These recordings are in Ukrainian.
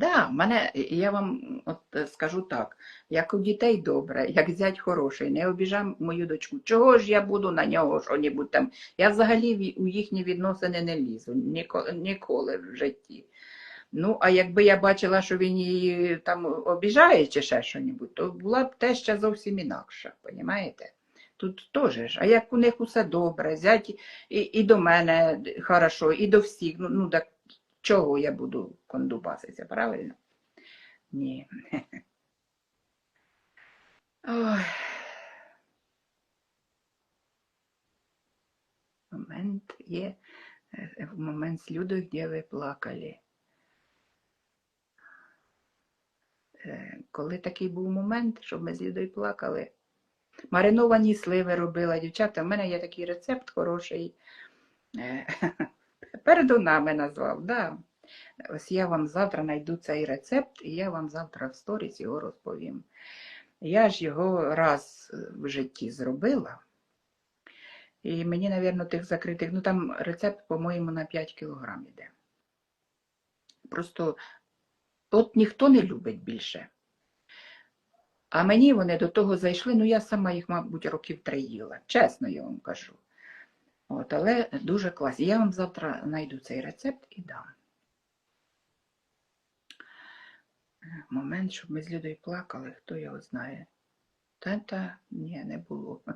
Да, мене, я вам от е, скажу так, як у дітей добре, як зять хороший, не обіжам мою дочку. Чого ж я буду на нього що-небудь там? Я взагалі у їхні відносини не лізу, ніколи, ніколи в житті. Ну, а якби я бачила, що він її там обіжає чи ще що-небудь, то була б теща зовсім інакша, понімаєте? Тут теж ж, а як у них усе добре, зять і, і до мене хорошо, і до всіх, ну, ну так чого я буду кондубаситися, правильно? Ні. Ой. Момент є, е, момент з Людою, де ви плакали. Е, Коли такий був момент, щоб ми з Людою плакали, мариновані сливи робила дівчата. в мене є такий рецепт хороший. Е, Передунами назвав, да. Ось я вам завтра знайду цей рецепт, і я вам завтра в сторіс його розповім. Я ж його раз в житті зробила. І мені, мабуть, тих закритих, ну там рецепт, по-моєму, на 5 кілограм іде. Просто от ніхто не любить більше. А мені вони до того зайшли, ну я сама їх, мабуть, років три їла. Чесно я вам кажу. От, але дуже класні. Я вам завтра знайду цей рецепт і дам. Момент, щоб ми з Людою плакали, хто його знає. Та-та, ні, не було.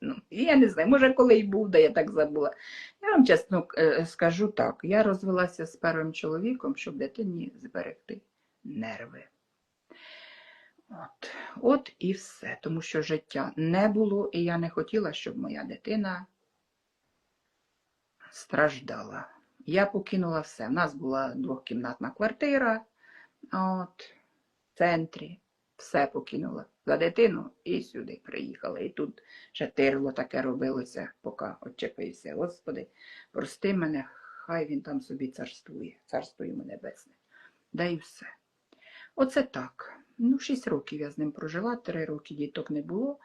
Ну, я не знаю, може, коли й був, да я так забула. Я вам чесно е, скажу так: я розвелася з першим чоловіком, щоб дитині зберегти нерви. От. От і все. Тому що життя не було, і я не хотіла, щоб моя дитина страждала. Я покинула все. У нас була двохкімнатна квартира, от, в центрі. Все покинула за дитину і сюди приїхала. І тут ще тирло таке робилося, поки очепився. Господи, прости мене, хай він там собі царствує, царство йому небесне. Да і все. Оце так. Ну, шість років я з ним прожила, три роки діток не було.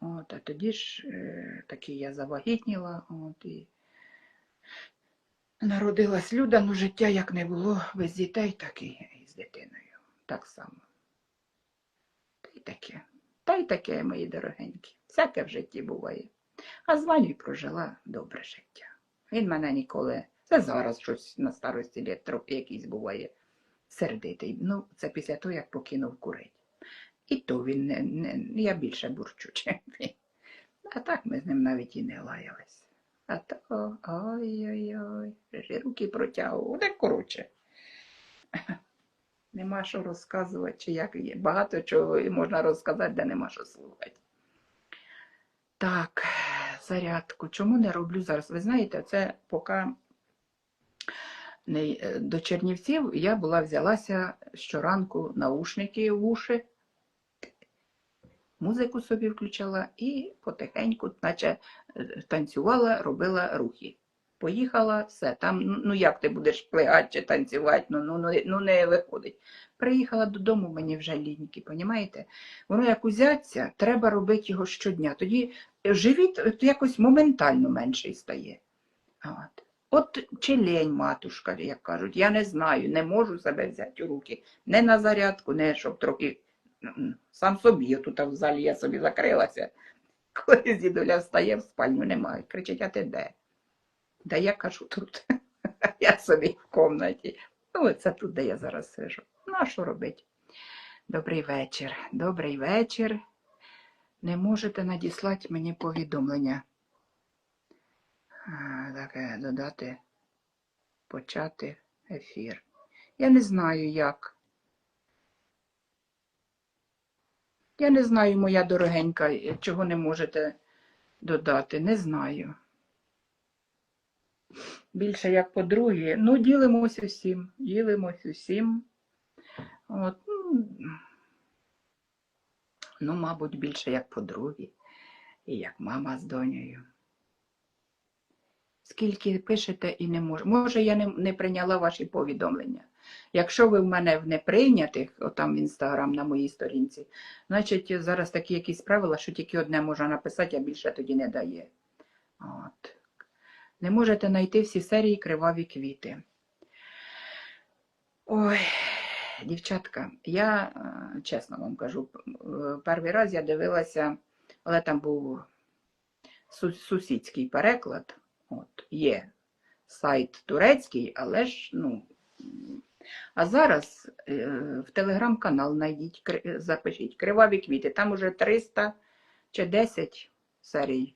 От, а тоді ж е, таки я завагітніла, от, і народилась Люда, ну життя як не було без дітей, так і з дитиною. Так само. Та й таке. Та й таке, мої дорогенькі. Всяке в житті буває. А з Ваню прожила добре життя. Він мене ніколи. Це зараз щось на старості літ трохи якийсь буває сердитий. Ну, це після того, як покинув курить. І то він не, не я більше бурчу, чим він. А так ми з ним навіть і не лаялись. А то ой-ой-ой, руки протягував. Так коротше. Нема що розказувати, чи як є. Багато чого можна розказати, де нема що слухати. Так, зарядку. Чому не роблю зараз? Ви знаєте, це поки е, до Чернівців я була взялася щоранку наушники в уші, музику собі включала і потихеньку, наче е, танцювала, робила рухи. Поїхала, все. Там, ну ну, як ти будеш плигати чи танцювати, ну, ну, ну, ну не виходить. Приїхала додому, мені вже ліньки, понімаєте? Воно як узяться, треба робити його щодня. Тоді живіт якось моментально менший стає. От. От чи лень, матушка, як кажуть, я не знаю, не можу себе взяти у руки. Не на зарядку, не щоб трохи сам собі, тут в залі я собі закрилася. Коли дідуля встає в спальню, немає. Кричить, а ти де? Да я кажу тут. Я собі в комнаті. Ну, це тут, де я зараз сижу. Ну, а що робити? Добрий вечір. Добрий вечір. Не можете надіслати мені повідомлення. Таке додати, почати ефір. Я не знаю як. Я не знаю, моя дорогенька, чого не можете додати. Не знаю. Більше як подруги. Ну, ділимось усім. Ділимось усім. От, ну, ну, мабуть, більше як подруги. І як мама з донею. Скільки пишете і не можу. Може, я не, не прийняла ваші повідомлення. Якщо ви в мене в неприйнятих, отам в інстаграм на моїй сторінці, значить зараз такі якісь правила, що тільки одне можна написати, а більше тоді не дає. От. Не можете знайти всі серії криваві квіти. Ой, Дівчатка, я е, чесно вам кажу, е, перший раз я дивилася, але там був сусідський переклад. От, є сайт турецький, але ж, ну. А зараз е, в телеграм-канал знайдіть, кри- запишіть Криваві квіти. Там уже 300 чи 10 серій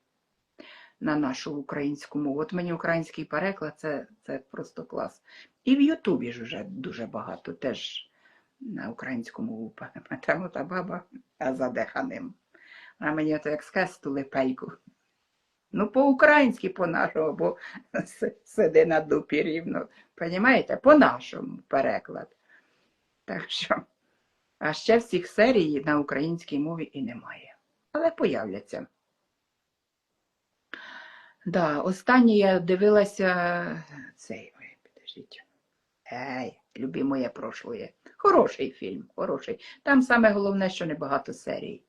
на нашу українську мову. От мені український переклад це, це просто клас. І в Ютубі ж вже дуже багато теж на українську мову пам'ятаємо та баба а задеханим. А мені то як скесту липейку. Ну, по-українськи, по-нашому, бо сиди на дупі рівно. Понімаєте? По-нашому переклад. Так що, а ще всіх серій на українській мові і немає. Але появляться. Да, останнє я дивилася цей. Ой, підождіть. Ей, любі моє прошлое. Хороший фільм, хороший. Там саме головне, що небагато серій.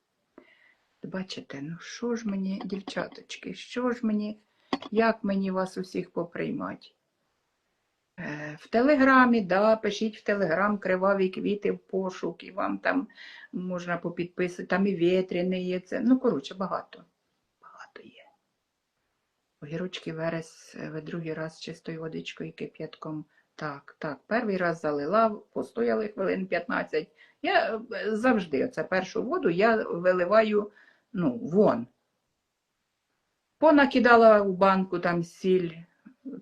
Бачите, ну що ж мені, дівчаточки, що ж мені, як мені вас усіх поприймати? Е, В Телеграмі, да, пишіть в Телеграм криваві квіти в пошук, і вам там можна попідписати, там і вітряний є. Це. Ну, коротше, багато. Багато є. Огірочки верес ви другий раз чистою водичкою і кип'ятком. Так, так, перший раз залила, постояли хвилин 15. Я е, завжди оце першу воду я виливаю ну, вон. Понакидала у банку там сіль,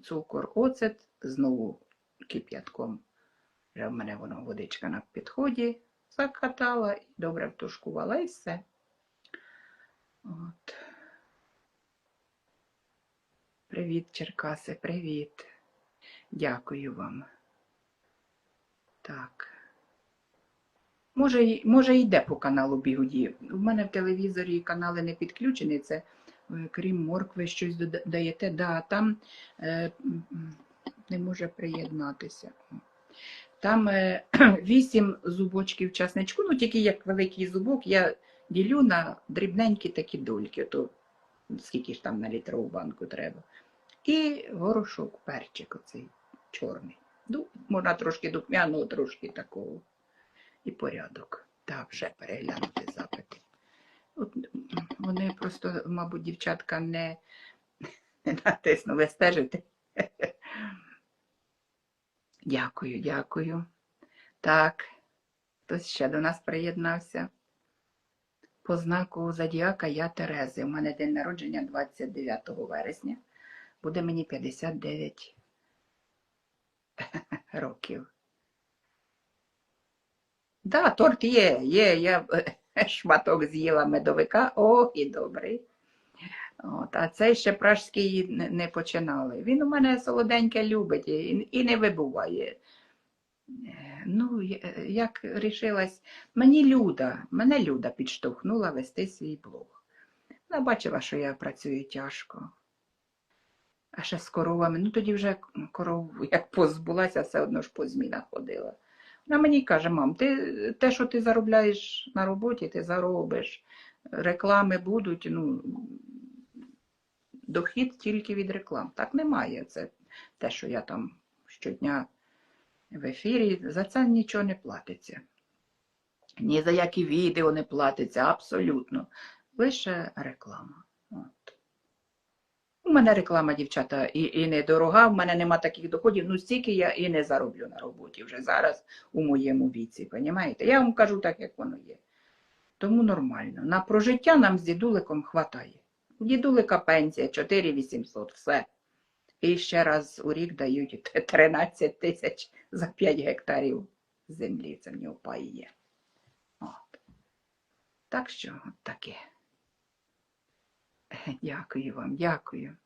цукор, оцет, знову кип'ятком. Вже в мене воно водичка на підході, закатала і добре втушкувала і все. От. Привіт, Черкаси, привіт. Дякую вам. Так. Може, може йде по каналу Бігуді. У мене в телевізорі канали не підключені. Це е, крім моркви, щось дода- даєте. Да, там е, не може приєднатися. Там е, вісім зубочків часничку, ну тільки як великий зубок, я ділю на дрібненькі такі дольки, то скільки ж там на літрову банку треба. І горошок, перчик оцей чорний. Ну, можна трошки духмяного, трошки такого. І порядок. Так, вже переглянути запити. От, вони просто, мабуть, дівчатка не, не натиснули стежити. Дякую, дякую. Так, хтось ще до нас приєднався. По знаку Зодіака я Терези. У мене день народження 29 вересня. Буде мені 59 років. Да, торт є, є. Я е, шматок з'їла медовика, о, і добрий. От, а цей ще пражський не починали. Він у мене солоденьке любить і, і не вибуває. Е, Ну, як рішилась, мені Люда, мене Люда підштовхнула вести свій блог. Вона бачила, що я працюю тяжко. А ще з коровами. Ну тоді вже коров, як позбулася, все одно ж по змінах ходила. Вона мені каже, мам, ти те, що ти заробляєш на роботі, ти заробиш. Реклами будуть, ну, дохід тільки від реклам. Так немає. Це те, що я там щодня в ефірі, за це нічого не платиться. Ні за які відео не платиться, абсолютно. Лише реклама. Мене реклама, дівчата, і, і не дорога, в мене нема таких доходів, ну стільки я і не зароблю на роботі вже зараз у моєму віці. Понімаєте? Я вам кажу так, як воно є. Тому нормально. На прожиття нам з дідуликом хватає. Дідулика пенсія 4800, все. І ще раз у рік дають 13 тисяч за 5 гектарів землі. Це в нього пай є. От. Так що таке. Дякую вам, дякую.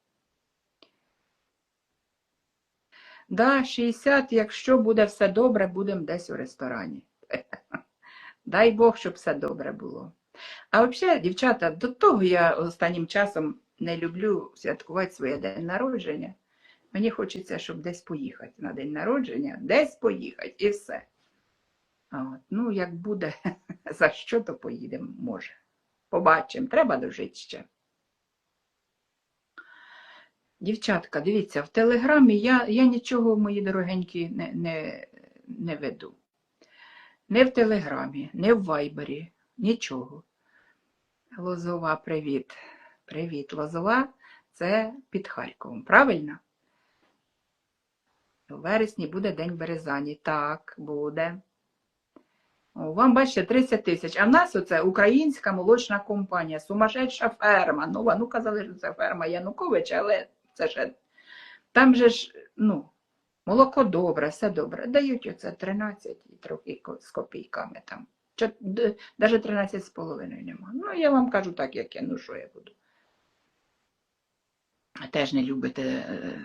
Да, 60, якщо буде все добре, будемо десь у ресторані. Дай Бог, щоб все добре було. А взагалі, дівчата, до того я останнім часом не люблю святкувати своє день народження. Мені хочеться, щоб десь поїхати на день народження, десь поїхати і все. А От, ну, як буде, за що, то поїдемо, може. Побачимо, треба дожити ще. Дівчатка, дивіться, в Телеграмі я, я нічого, мої дорогенькі, не, не, не веду. Не в Телеграмі, не в Вайбері, нічого. Лозова, привіт. Привіт, Лозова. Це під Харковом, правильно? У вересні буде День Березані. Так, буде. О, вам, бачите, 30 тисяч. А в нас оце українська молочна компанія, сумасшедша ферма. Ну, ну казали, що це ферма Януковича, але це ще. Там же ж, ну, молоко добре, все добре. Дають оце 13 і трохи з копійками там. Навіть 13 з половиною нема. Ну, я вам кажу так, як я, ну що я буду. Теж не любите. е,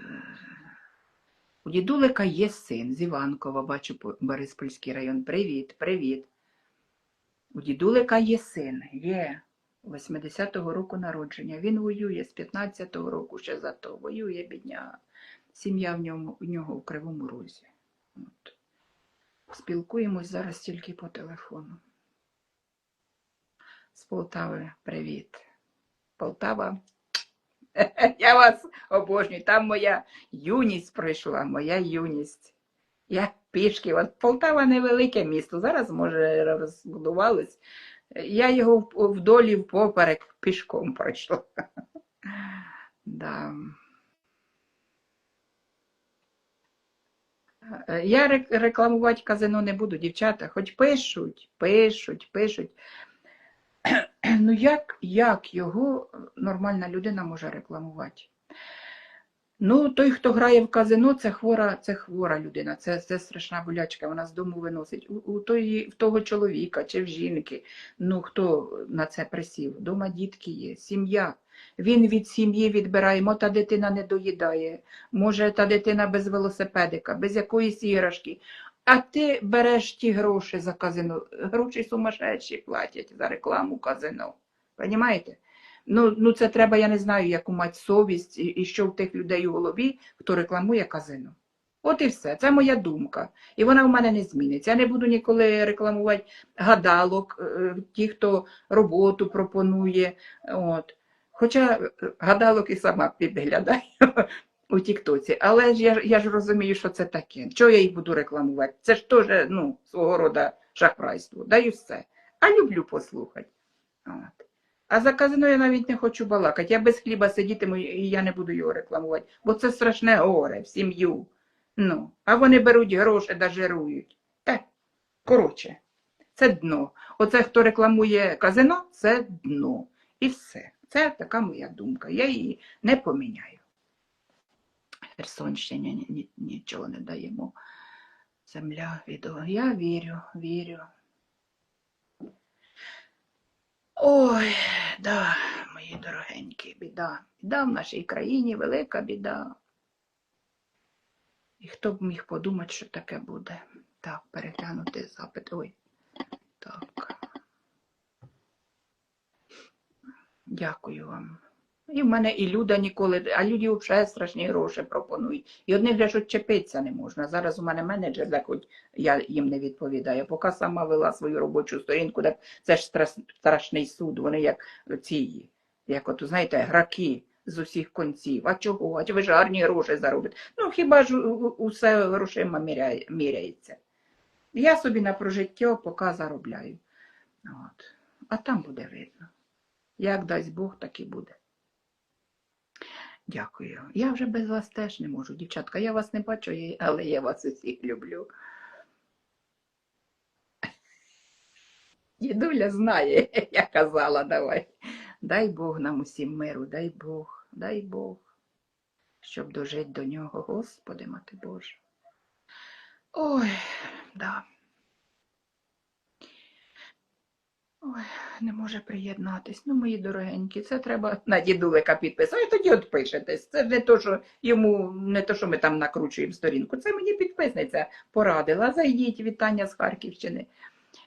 У дідулика є син з Іванкова, бачу по- Бориспільський район. Привіт, привіт. У дідулика є син, є 80-го року народження. Він воює з 15-го року ще за то. Воює бідня. Сім'я в ньому, в нього в Кривому Розі. От. Спілкуємось зараз тільки по телефону. З Полтави, привіт. Полтава. Я вас обожнюю. Там моя юність пройшла, моя юність. Я пішки. От Полтава невелике місто. Зараз, може, розбудувалось. Я його вдолі впоперек пішком пройшла. Да. Е, Я рекламувати казино не буду, дівчата, хоч пишуть, пишуть, пишуть. Ну як, як його нормальна людина може рекламувати? Ну, той, хто грає в казино, це хвора, це хвора людина, це, це страшна болячка, вона з дому виносить. У, у тої, в того чоловіка чи в жінки, ну хто на це присів? Дома дітки є, сім'я. Він від сім'ї відбирає, мо та дитина не доїдає, може та дитина без велосипедика, без якоїсь іграшки. А ти береш ті гроші за казино. Гроші сумасшедші платять за рекламу казино. Понімаєте? Ну, ну це треба, я не знаю, яку мати совість і, і що в тих людей у голові, хто рекламує казино. От і все. Це моя думка. І вона в мене не зміниться. Я не буду ніколи рекламувати гадалок, е, ті, хто роботу пропонує. От. Хоча гадалок і сама підглядаю у Тіктоці. Але ж я, я ж розумію, що це таке. Чого я їх буду рекламувати? Це ж теж ну, свого роду шахрайство. Даю все. А люблю послухати. От. А за казино я навіть не хочу балакати. Я без хліба сидітиму і я не буду його рекламувати, бо це страшне горе в сім'ю. Ну, а вони беруть гроші да жирують. Е, коротше, це дно. Оце хто рекламує казино, це дно. І все. Це така моя думка. Я її не поміняю. Херсонщині ні- ні- нічого не даємо. Земля відо. Я вірю, вірю. Ой, да, мої дорогенькі, біда. Біда в нашій країні, велика біда. І хто б міг подумати, що таке буде? Так, переглянути запит. Ой. Так. Дякую вам. І в мене і Люда ніколи, а люди взагалі страшні гроші пропонують. І одних ж відчепитися не можна. Зараз у мене менеджер, так хоч я їм не відповідаю. Поки сама вела свою робочу сторінку, так це ж страшний суд. Вони як ці, як от, знаєте, граки з усіх конців. А чого? А ви ж гарні гроші заробите. Ну, хіба ж усе грошима міряє- міряється. Я собі на прожиття поки заробляю. От. А там буде видно. Як дасть Бог, так і буде. Дякую. Я вже без вас теж не можу, дівчатка. Я вас не бачу, але я вас усіх люблю. Дідуля знає, я казала, давай. Дай Бог нам усім миру, дай Бог, дай Бог, щоб дожити до нього, Господи, мати Боже. Ой, да. Ой, не може приєднатись. Ну, мої дорогенькі, це треба на дідулика підписати. Тоді от пишетесь. Це не то, що йому, не то, що ми там накручуємо сторінку. Це мені підписниця порадила. Зайдіть, вітання з Харківщини.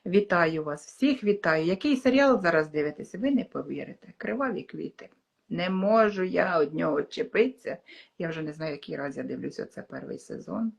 Вітаю вас, всіх вітаю. Який серіал зараз дивитеся? Ви не повірите. Криваві квіти. Не можу я од нього чепитися. Я вже не знаю, який раз я дивлюся, це перший сезон.